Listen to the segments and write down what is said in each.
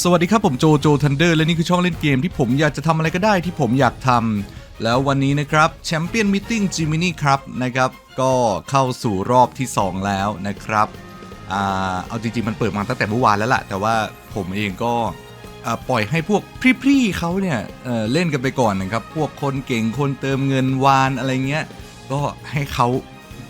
สวัสดีครับผมโจโจทันเดอร์และนี่คือช่องเล่นเกมที่ผมอยากจะทำอะไรก็ได้ที่ผมอยากทำแล้ววันนี้นะครับแชมเปี้ยนมิ g จิมินี่ครับนะครับก็เข้าสู่รอบที่ 2 แล้วนะครับอ่าเอาจริงๆมันเปิดมาตั้งแต่เมื่อวานแล้วล่ะ แต่ว่าผมเองก็ปล่อยให้พวกพรี่ๆเขาเนี่ยเอ่อเล่นกันไปก่อนนะครับ พวกคนเก่งคนเติมเงินวานอะไรเงี้ยก็ให้เขา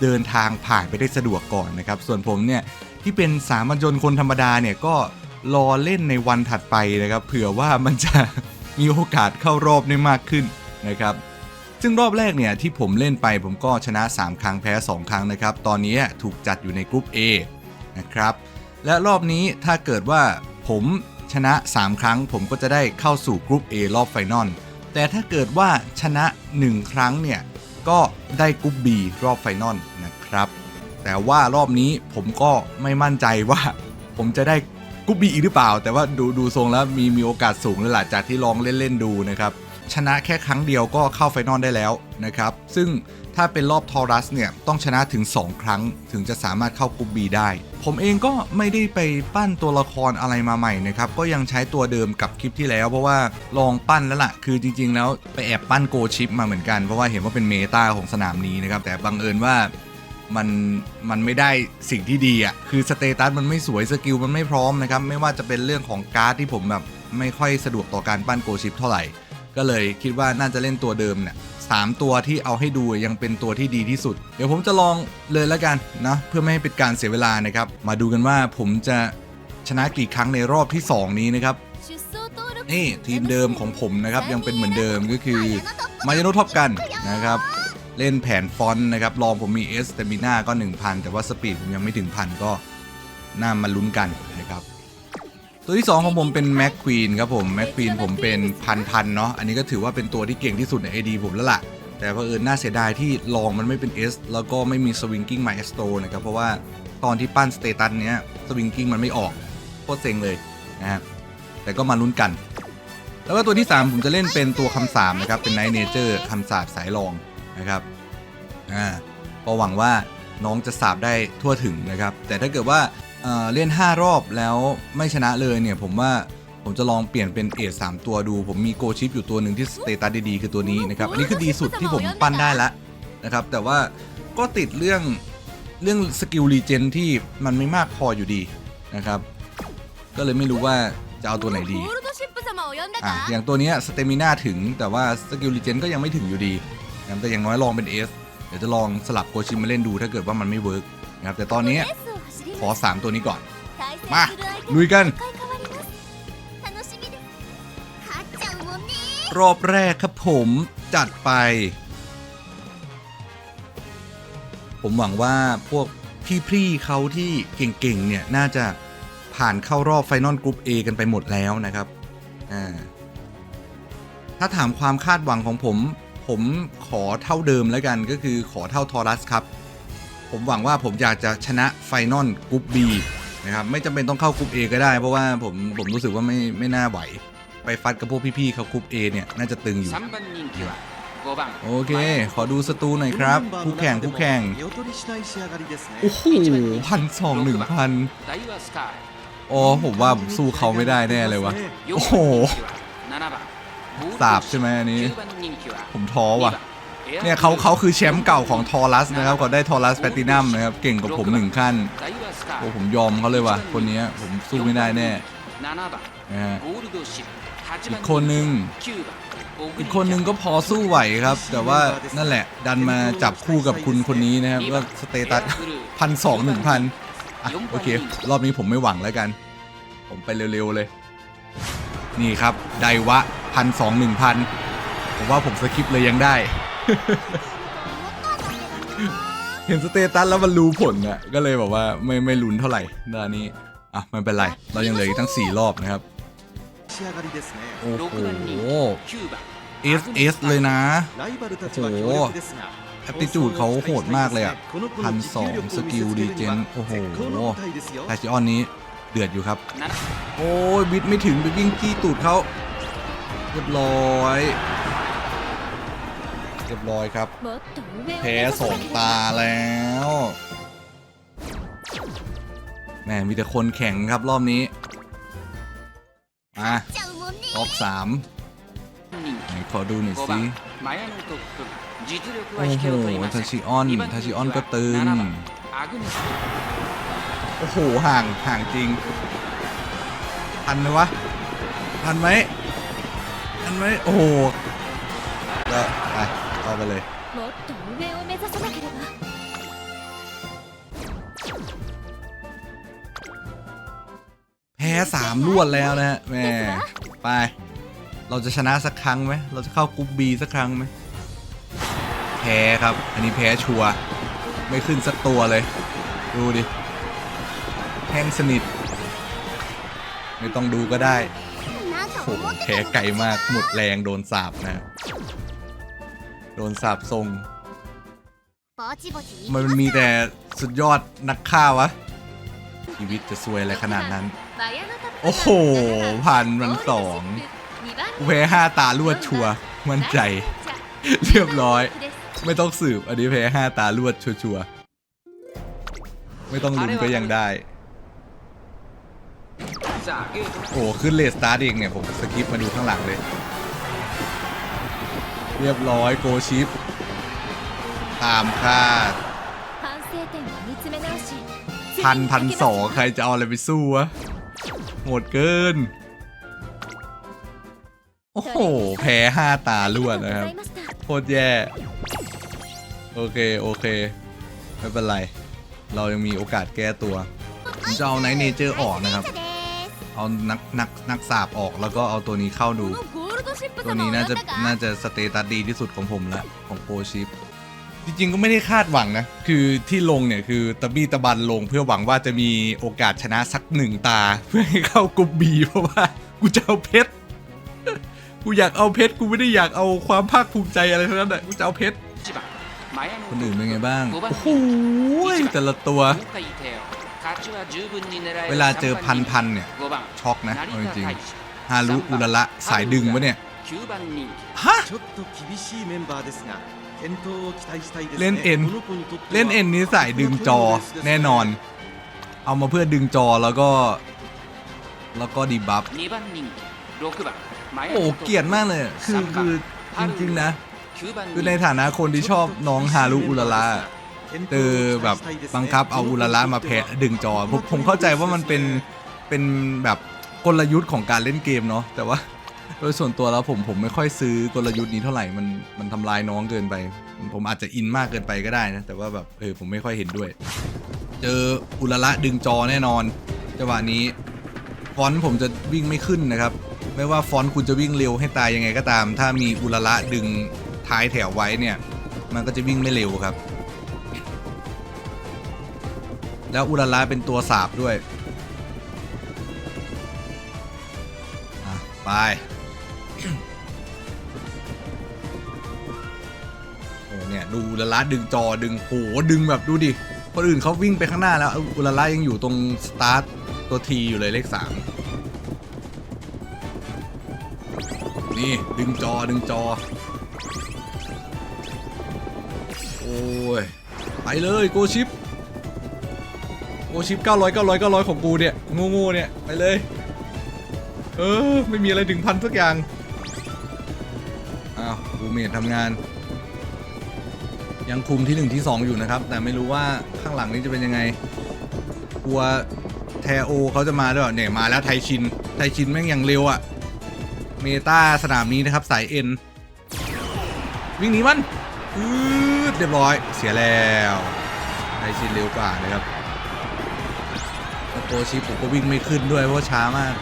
เดินทางผ่านไปได้สะดวกก่อนนะครับ ส่วนผมเนี่ยที่เป็นสามัญชนคนธรรมดาเนี่ยก็ รอเล่นในวันถัดไปนะครับ เผื่อว่ามันจะมีโอกาสเข้ารอบได้มากขึ้นนะครับ ซึ่งรอบแรกเนี่ยที่ผมเล่นไปผมก็ชนะ 3 ครั้งแพ้ 2 ครั้งนะครับ ตอนนี้ถูกจัดอยู่ในกลุ่ม A นะครับ และรอบนี้ถ้าเกิดว่าผมชนะ 3 ครั้ง ผมก็จะได้เข้าสู่กลุ่ม A รอบไฟนอลแต่ถ้าเกิดว่าชนะ 1 ครั้งเนี่ยก็ได้กลุ่ม B รอบไฟนอลนะครับ แต่ว่ารอบนี้ผมก็ไม่มั่นใจว่าผมจะได้ กรุ๊ปบีอีกหรือเปล่า แต่ว่าดูดูทรงแล้วมีมีโอกาสสูงเลยล่ะจากที่ลองเล่น ๆ ดูนะครับชนะแค่ครั้งเดียวก็เข้าไฟนอลได้แล้วนะครับซึ่งถ้าเป็นรอบทอรัสเนี่ยต้องชนะถึง 2 ครั้งถึงจะสามารถเข้ากรุ๊ปบีได้ ผมเองก็ไม่ได้ไปปั้นตัวละครอะไรมาใหม่นะครับก็ยังใช้ตัวเดิมกับคลิปที่แล้ว เพราะว่าลองปั้นแล้วล่ะ คือจริง ๆ แล้วไปแอบปั้นโกชิปมาเหมือนกันเพราะว่าเห็นว่าเป็นเมตาของสนามนี้นะครับแต่บังเอิญว่า มันมันไม่ได้สิ่งที่ดีอะ่ะคือสเตตัสมันไม่สวยสกิลมันไม่พร้อมนะครับ ไม่ว่าจะเป็นเรื่องของการ์ดที่ผมแบบไม่ค่อยสะดวกต่อการปั้นโกชิปเท่าไหร่ ก็เลยคิดว่าน่าจะเล่นตัวเดิมเนี่ยสามตัวที่เอาให้ดูยังเป็นตัวที่ดีที่สุด เดี๋ยวผมจะลองเลยแล้วกันนะเพื่อไม่ให้เป็นการเสียเวลานะครับ มาดูกันว่าผมจะชนะกี่ครั้งในรอบที่ 2 นี้นะครับนี่ทีมเดิมของผมนะครับยังเป็นเหมือนเดิมก็คือมายาโนท็อปกันนะครับ เล่นแผนฟอนต์นะครับลองผมมีเอสเตมิน่าก็ 1,000 แต่ว่าสปีดผมยังไม่ถึงพันก็น่ามาลุ้นกันนะครับตัวที่ 2 ของผมเป็นแม็กควีนครับผมแม็กควีนผมเป็นพันพันเนาะอันนี้ก็ถือว่าเป็นตัวที่เก่งที่สุดใน AD ผมแล้วล่ะ แต่เพอเอิญน่าเสียดายที่ลองมันไม่เป็น S แล้วก็ไม่มีสวิงกิ้งมเอสโตนะครับ เพราะว่าตอนที่ปั้นสเตตัสเนี้ยสวิงกิ้งมันไม่ออกโคตรเซ็งเลยนะฮะแต่ก็มาลุ้นกัน แล้วก็ตัวที่ 3 ผมจะเล่นเป็นตัวคำสามนะครับเป็นไนเนเจอร์คำสาบสายรอง นะครับอ่าก็หวังว่าน้องจะสาบได้ทั่วถึงนะครับ แต่ถ้าเกิดว่าเอ่อเล่น 5 รอบแล้วไม่ชนะเลยเนี่ยผมว่าผมจะลองเปลี่ยนเป็นเอทสามตัวดู ผมมีโกชิปอยู่ตัวหนึ่งที่สเตตัสดีๆคือตัวนี้นะครับ อันนี้คือดีสุดที่ผมปั้นได้แล้วนะครับ แต่ว่าก็ติดเรื่องเรื่องสกิลรีเจนที่มันไม่มากพออยู่ดีนะครับ ก็เลยไม่รู้ว่าจะเอาตัวไหนดีอะอย่างตัวเนี้ยสเตมิน่าถึงแต่ว่าสกิลรีเจนก็ยังไม่ถึงอยู่ดี นะครับแต่อย่างน้อยลองเป็น S เดี๋ยวจะลองสลับโกชิมาเล่นดูถ้าเกิดว่ามันไม่เวิร์กนะครับแต่ตอนนี้ขอ 3 ตัวนี้ก่อน มาลุยกัน รอบแรกครับผมจัดไป ผมหวังว่าพวกพี่ๆเขาที่เก่งๆ เนี่ย น่าจะผ่านเข้ารอบไฟนอลกรุ๊ป A กันไปหมดแล้วนะครับ อ่า ถ้าถามความคาดหวังของผม ผมขอเท่าเดิมแล้วกันก็คือขอเท่าทอรัสครับ ผมหวังว่าผมอยากจะชนะไฟนอลกรุ๊ป B นะครับไม่จำเป็นต้องเข้ากรุ๊ป A ก็ได้ เพราะว่าผมผมรู้สึกว่าไม่ไม่น่าไหว ไปฟัดกับพวกพี่ๆเขากรุ๊ป A เนี่ยน่าจะตึงอยู่ โอเค ขอดูสตูหน่อยครับ คู่แข่งคู่แข่งโอ้โหพันสองหนึ่งพันอ๋อผมว่าผมสู้เขาไม่ได้แน่เลยวะโอ้โห สาบใช่ไหมอันนี้ ผมท้อว่ะ เนี่ยเขาเขาคือแชมป์เก่าของทอรัสนะครับก็ได้ทอรัสแพตินัมนะครับ เก่งกว่าผมหนึ่งขั้นโอ้ผมยอมเขาเลยว่ะ คนนี้ผมสู้ไม่ได้แน่นะฮะอีกคนหนึ่งอีกคนหนึ่งก็พอสู้ไหวครับ แต่ว่านั่นแหละ ดันมาจับคู่กับคุณคนนี้นะครับว่าสเตตัสพันสองหนึ่งพันโอเค รอบนี้ผมไม่หวังแล้วกัน ผมไปเร็วๆเลย นี่ครับ ไดวะ พันสองหนึ่งพันผมว่าผมสคริปเลยยังได้ เห็นสเตตัสแล้วมันรู้ผลอะก็เลยบอกว่าไม่ไม่ลุ้นเท่าไหร่ด้นนี้ อะไม่เป็นไร เรายังเหลืออีกทั้งสี่รอบนะครับ โอ้โหเอสเอสเลยนะโอ้โหแอปติจูดเขาโหดมากเลยอะพันสองสกิลดีเจนโอ้โหไทชิออนนี้เดือดอยู่ครับ โอ้ยบิดไม่ถึงไปวิ่งขี้ตูดเขา เรียบร้อย เรียบร้อยครับ แพ้สองตาแล้วแม่มีแต่คนแข็งครับรอบนี้มาล็อบสามไหนขอดูหน่อยสิโอ้โหทาชิออนทาชิออนก็ตึงโอ้โหห่างห่างจริงทันไหมวะทันไหมทันไหม โอ้โหก็ไปเข้าไปเลย もっと上を目指さなければ แพ้สามรวดแล้วนะฮะแหม่ไป เราจะชนะสักครั้งไหม เราจะเข้ากรุ๊ปบีสักครั้งไหม แพ้ครับ อันนี้แพ้ชัวร์ไม่ขึ้นสักตัวเลย ดูดิแห้งสนิท ไม่ต้องดูก็ได้ なんか โหแพ้ไกลมากหมดแรงโดนสาบนะ โดนสาบทรง มันมีแต่สุดยอดนักฆ่าวะ ชีวิตจะซวยอะไรขนาดนั้น โอ้โห ผ่านมันสองเวห้าตาลวดชัว มั่นใจ เรียบร้อย ไม่ต้องสืบ อันนี้แพ้ห้าตาลวดชัวชัวไม่ต้องลุ้นก็ยังได้ โอ้ขึ้นเลสตาร์ดเองเนี่ย ผมสกิปมาดูข้างหลังเลย เรียบร้อยโกชิป ตามคาดพันพันสองใครจะเอาอะไรไปสู้วะ หมดเกิน โอ้โห แพ้ห้าตาล้วนนะครับ โคตรแย่ โอเค โอเค ไม่เป็นไร เรายังมีโอกาสแก้ตัว จะเอาไนเนเจอร์ออกนะครับ เอานักนักนักสาบออกแล้วก็เอาตัวนี้เข้าดู ตัวนี้น่าจะน่าจะสเตตัสดีที่สุดของผมละของโปรชิปจริงๆก็ไม่ได้คาดหวังนะ คือที่ลงเนี่ยคือตะบีตะบันลงเพื่อหวังว่าจะมีโอกาสชนะสักหนึ่งตา เพื่อให้เข้ากลุ่มบีเพราะว่ากูจะเอาเพชรกูอยากเอาเพชรกูไม่ได้อยากเอาความภาคภูมิใจอะไรทั้งนั้นแหละกูจะเอาเพชรคนอื่นเป็นไงบ้างโอ้โหแต่ละตัว เวลาเจอพันพันเนี่ย ช็อกนะจริงๆฮารุอุระละสายดึงวะเนี่ยฮะเล่นเอ็นเล่นเอ็นนี้สายดึงจอแน่นอน เอามาเพื่อดึงจอแล้วก็ แล้วก็ดีบัฟโอ้เกียดมากเลย คือคือจริงๆนะ คือในฐานะคนที่ชอบน้องฮารุอุระละ เจอแบบบังคับเอาอุระละมาแพ้ดึงจอผมผมเข้าใจว่ามันเป็นเป็นแบบกลยุทธ์ของการเล่นเกมเนาะแต่ว่าโดยส่วนตัวแล้วผมผมไม่ค่อยซื้อกลยุทธ์นี้เท่าไหร่มันมันทำลายน้องเกินไป ผมอาจจะอินมากเกินไปก็ได้นะ แต่ว่าแบบเออผมไม่ค่อยเห็นด้วย เจออุระละดึงจอแน่นอนจังหวะนี้ฟอนต์ผมจะวิ่งไม่ขึ้นนะครับ ไม่ว่าฟอนต์คุณจะวิ่งเร็วให้ตายยังไงก็ตาม ถ้ามีอุระละดึงท้ายแถวไว้เนี่ย มันก็จะวิ่งไม่เร็วครับ แล้วอุระละเป็นตัวสาบด้วยไปโอ้เนี่ยดูอุระละดึงจอดึงโหดึงแบบดูดิคนอื่นเขาวิ่งไปข้างหน้าแล้วอุระละยังอยู่ตรงสตาร์ทตัวทีอยู่เลยเลขสามนี่ดึงจอดึงจอ โอ้ย ไปเลยโกชิป โกชิป900 900 900 ของกูเนี่ยโง่ๆเนี่ย ไปเลย เออ ไม่มีอะไรถึงพันสักอย่าง อ้าวกูเมดทำงาน ยังคุมที่ 1 ที่ 2 อยู่นะครับ แต่ไม่รู้ว่าข้างหลังนี้จะเป็นยังไง กลัวแทโอเขาจะมาด้วยเนี่ยมาแล้วไทชิน ไทชินแม่งยังเร็วอะเมตาสนามนี้นะครับสายเอ็นวิ่งหนีมันอืดเรียบร้อยเสียแล้วไทชินเร็วกว่านะครับ โอชิปผมก็วิ่งไม่ขึ้นด้วยเพราะช้ามาก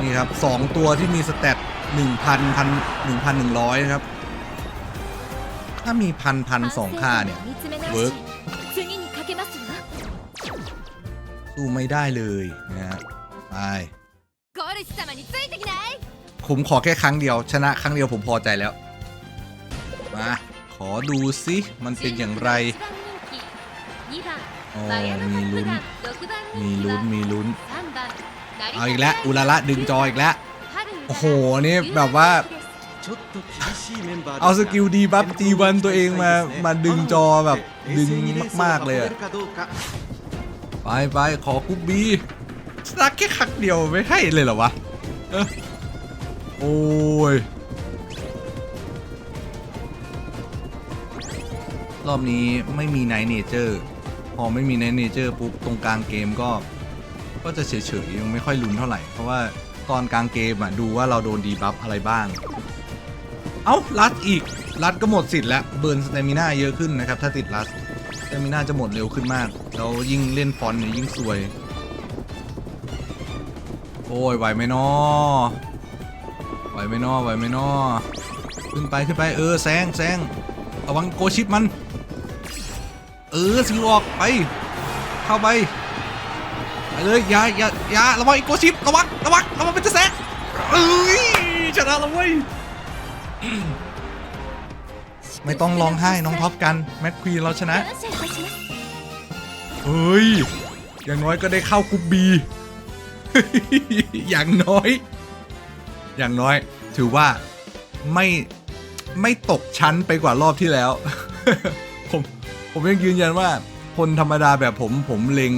นี่ครับสองตัวที่มีสเตตหนึ่งพันพันหนึ่งพันหนึ่งร้อยนะครับ ถ้ามีพันพันสองค่าเนี่ยเวิร์กสู้ไม่ได้เลยนะฮะไปผมขอแค่ครั้งเดียว ชนะครั้งเดียวผมพอใจแล้ว มา ขอดูซิ มันเป็นอย่างไร มีลุ้นมีลุ้นมีลุ้น เอาอีกแล้วอุระระดึงจออีกแล้ว โอ้โห นี่แบบว่า เอาสกิลดีบัฟจีวันตัวเองมา มาดึงจอแบบดึงมาก ๆ เลยอะไปไปขอคุบบีสักแค่ครั้งเดียวไม่ให้เลยเหรอวะ โอ้ย รอบนี้ไม่มีไนเนเจอร์ อไม่มีไนเนเจอร์ปุ๊บตรงกลางเกมก็ ก็จะเฉยๆยังไม่ค่อยลุ้นเท่าไหร่ เพราะว่าตอนกลางเกมอะดูว่าเราโดนดีบัฟอะไรบ้าง เอ้ารัดอีกรัดก็หมดสิทธิ์แล้วเบิร์นสเตมิน่าเยอะขึ้นนะครับ ถ้าติดรัดสเตมิน่าจะหมดเร็วขึ้นมากแล้วยิ่งเล่นฟอนต์เนี่ยยิ่งสวย โอ้ยไหวไหมนอไหวไหมนอไหวไหมนอขึ้นไปขึ้นไปเออแซงแซงระวังโกชิปมัน เออสิลออกไป เข้าไปไปเลยยาอย่าอย่าระวังอีกโกชิประวังระวังระวังเป็นจะแซะเอ้ยชนะแล้วเว้ยไม่ต้องร้องไห้น้องท็อปกัน แมทควีนเราชนะเฮ้ย อย่างน้อยก็ได้เข้ากรุ๊ปบี อย่างน้อย อย่างน้อย ถือว่าไม่ไม่ตกชั้นไปกว่ารอบที่แล้ว ผมยังยืนยันว่าคนธรรมดาแบบผมผมเล็ง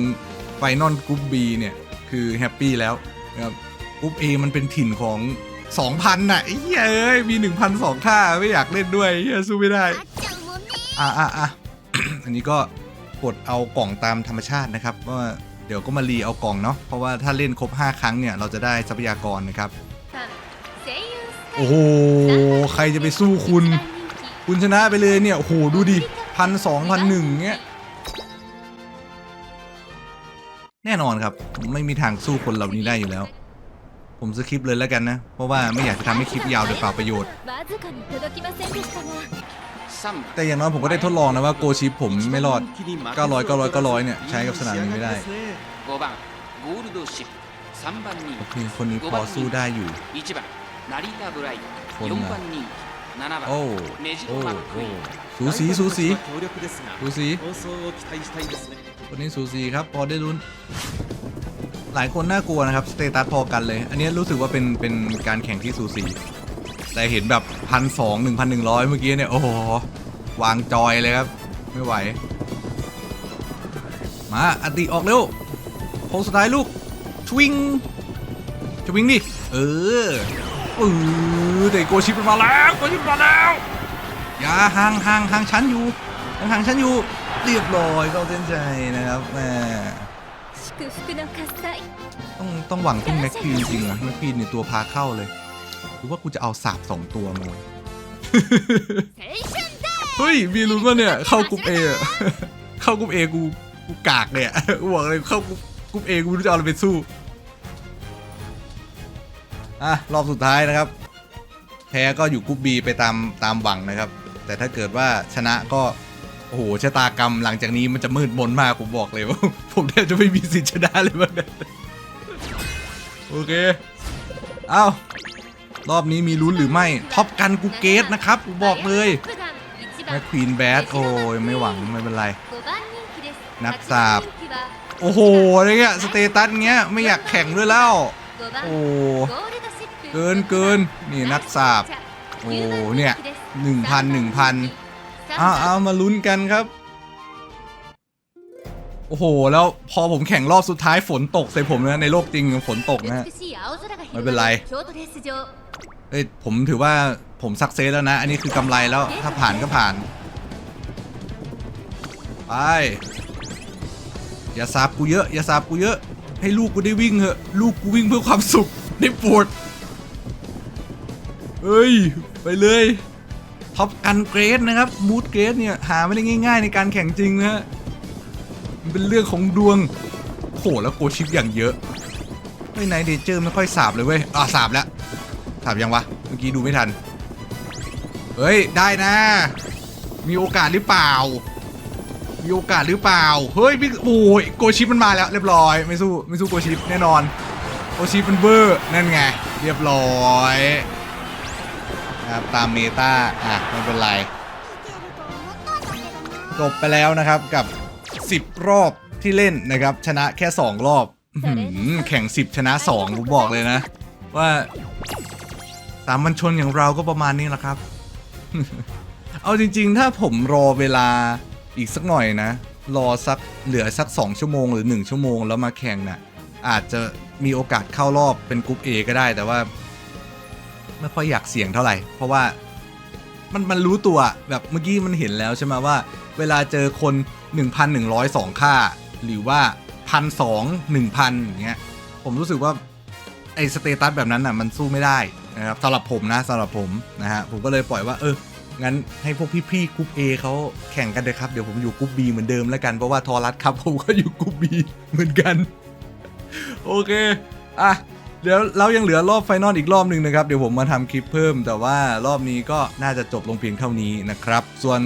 ไฟนอลกรุ๊ปบีเนี่ย คือแฮปปี้แล้วนะครับกรุ๊ปเอมันเป็นถิ่นของ 2,000น่ะไอ้เหี้ยเอ้ยมี 1,002ท่าไม่อยากเล่นด้วยเหี้ยสู้ไม่ได้ อะอะอะ อันนี้ก็กดเอากล่องตามธรรมชาตินะครับว่าเดี๋ยวก็มารีเอากล่องเนาะเพราะว่าถ้าเล่นครบ 5 ครั้งเนี่ย เราจะได้ทรัพยากรนะครับ โอ้โห ใครจะไปสู้คุณ คุณชนะไปเลยเนี่ยโอ้โหดูดิ พันสองพันหนึ่งเงี้ยแน่นอนครับไม่มีทางสู้คนเหล่านี้ได้อยู่แล้ว ผมสคลิปเลยแล้วกันนะ เพราะว่าไม่อยากจะทำให้คลิปยาวโดยเปล่าประโยชน์ แต่อย่างน้อยผมก็ได้ทดลองนะว่าโกชิปผมไม่รอด 900 900 900 เนี่ย ใช้กับสนามนี้ไม่ได้โอเคคนนี้พอสู้ได้อยู่คนนะ โอ้โอ้สูสีสูสีสูสีคนนี้สูสีครับพอได้รุ้น หลายคนน่ากลัวนะครับสเตตัสพอกันเลย อันนี้รู้สึกว่าเป็นเป็นการแข่งที่สูสีแต่เห็นแบบพันสองหนึ่งพันหนึ่งร้อยเมื่อกี้เนี่ย โอ้โห วางจอยเลยครับ ไม่ไหว มาอติออกเร็วโค้งสุดท้ายลูกชวิงชวิงดิ เออ เออแต่โกชิปมาแล้วโกชิปมาแล้วอย่าห่างห่างห่างชั้นอยู่ห่างห่างชั้นอยู่เรียบร้อยเข้าเส้นใจนะครับแม่ต้องต้องหวังพึ่งแม็กฟีนจริงๆนะแม็กฟีนเนี่ยตัวพาเข้าเลยหรือว่ากูจะเอาสาบสองตัวมาเฮ้ยมีลุ้นวะเนี่ยเข้ากลุ่มเอเข้ากลุ่มเอกูกูกากเลยกูบอกเลยเข้ากลุ่มเอกูรู้จะเอาอะไรไปสู้ อะรอบสุดท้ายนะครับ แพ้ก็อยู่กุ๊ปบีไปตามตามหวังนะครับ แต่ถ้าเกิดว่าชนะก็โอ้โหชะตากรรมหลังจากนี้มันจะมืดมนมากผมบอกเลยว่า ผมแทบจะไม่มีสิทธิ์ชนะเลยมันโอเคเอ้ารอบนี้มีลุ้นหรือไม่ท็อปกันกูเกตนะครับผมบอกเลยแม่ควีนแบดโอ้ยไม่หวังไม่เป็นไร นักสาบโอ้โหอะไรเงี้ยสเตตัสเงี้ยไม่อยากแข่งด้วยแล้ว โอ้ เกินเกินนี่นักสาบโอ้เนี่ยหนึ่งพันหนึ่งพันเอาเอามาลุ้นกันครับ โอ้โห แล้วพอผมแข่งรอบสุดท้ายฝนตกใส่ผมนะในโลกจริงฝนตกนะไม่เป็นไรเอ้ยผมถือว่าผมสักเซสแล้วนะ อันนี้คือกำไรแล้วถ้าผ่านก็ผ่าน ไป อย่าสาบกูเยอะ อย่าสาบกูเยอะ ให้ลูกกูได้วิ่งเหอะ ลูกกูวิ่งเพื่อความสุขได้ปวด เฮ้ย ไปเลยท็อปกันเกรดนะครับบูทเกรดเนี่ย หาไม่ได้ง่าย ๆ ในการแข่งจริงนะฮะมันเป็นเรื่องของดวงโหแล้วโกชิปอย่างเยอะไม่ไหนเดเจอร์ไม่ค่อยสาบเลยเว้ยอ่าสาบแล้วถามยังวะ เมื่อกี้ดูไม่ทัน เฮ้ย ได้นะ มีโอกาสหรือเปล่า มีโอกาสหรือเปล่า เฮ้ยพี่โอ้ยโกชิปมันมาแล้ว เรียบร้อย ไม่สู้ไม่สู้โกชิปแน่นอนโอชิเป็นเบอร์นั่นไง เรียบร้อย นะครับตามเมตาอะไม่เป็นไรจบไปแล้วนะครับกับ 10 รอบที่เล่นนะครับ ชนะแค่ 2 รอบอื้อหือแข่ง 10 ชนะ 2 ผมบอกเลยนะ ว่าสามัญชนอย่างเราก็ประมาณนี้แหละครับ เอาจริง ๆ ถ้าผมรอเวลาอีกสักหน่อยนะ รอสักเหลือสัก 2 ชั่วโมงหรือ 1 ชั่วโมงแล้วมาแข่งนะ่ะอาจจะมีโอกาสเข้ารอบเป็นกรุ๊ป A ก็ได้ แต่ว่า ไม่ค่อยอยากเสี่ยงเท่าไหร่ เพราะว่ามันมันรู้ตัวแบบเมื่อกี้มันเห็นแล้วใช่ไหมว่า เวลาเจอคน 1,102 ค่า หรือว่า1,200 1,000อย่างเงี้ยผมรู้สึกว่าไอ้สเตตัสแบบนั้นอะมันสู้ไม่ได้นะครับสำหรับผมนะสำหรับผมนะฮะผมก็เลยปล่อยว่าเอองั้นให้พวกพี่ๆกรุ๊ป A เขาแข่งกันเลยครับ เดี๋ยวผมอยู่กรุ๊ป B เหมือนเดิมแล้วกัน เพราะว่าทอรัสครับผมก็อยู่กรุ๊ป B เหมือนกัน โอเค อะ เดี๋ยวเรายังเหลือรอบไฟนอลอีกรอบหนึ่งนะครับ เดี๋ยวผมมาทำคลิปเพิ่ม แต่ว่ารอบนี้ก็น่าจะจบลงเพียงเท่านี้นะครับ ส่วน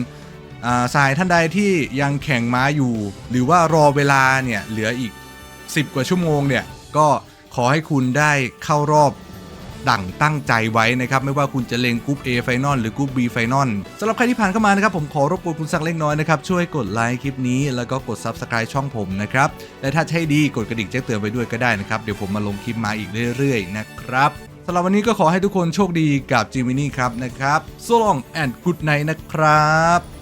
อ่าสายท่านใดที่ยังแข่งม้าอยู่ หรือว่ารอเวลาเนี่ยเหลืออีก 10 กว่าชั่วโมงเนี่ยก็ขอให้คุณได้เข้ารอบ ดั่งตั้งใจไว้นะครับ ไม่ว่าคุณจะเลงกรุ๊ป A ไฟนอลหรือกรุ๊ป B ไฟนอลสำหรับใครที่ผ่านเข้ามานะครับ ผมขอรบกวนคุณสักเล็กน้อยนะครับ ช่วยกดไลค์คลิปนี้แล้วก็กด Subscribe ช่องผมนะครับ และถ้าใช่ดีกดกระดิ่งแจ้งเตือนไปด้วยก็ได้นะครับ เดี๋ยวผมมาลงคลิปมาอีกเรื่อยๆนะครับสำหรับวันนี้ก็ขอให้ทุกคนโชคดีกับ Gemini ครับนะครับ so long and good night นะครับ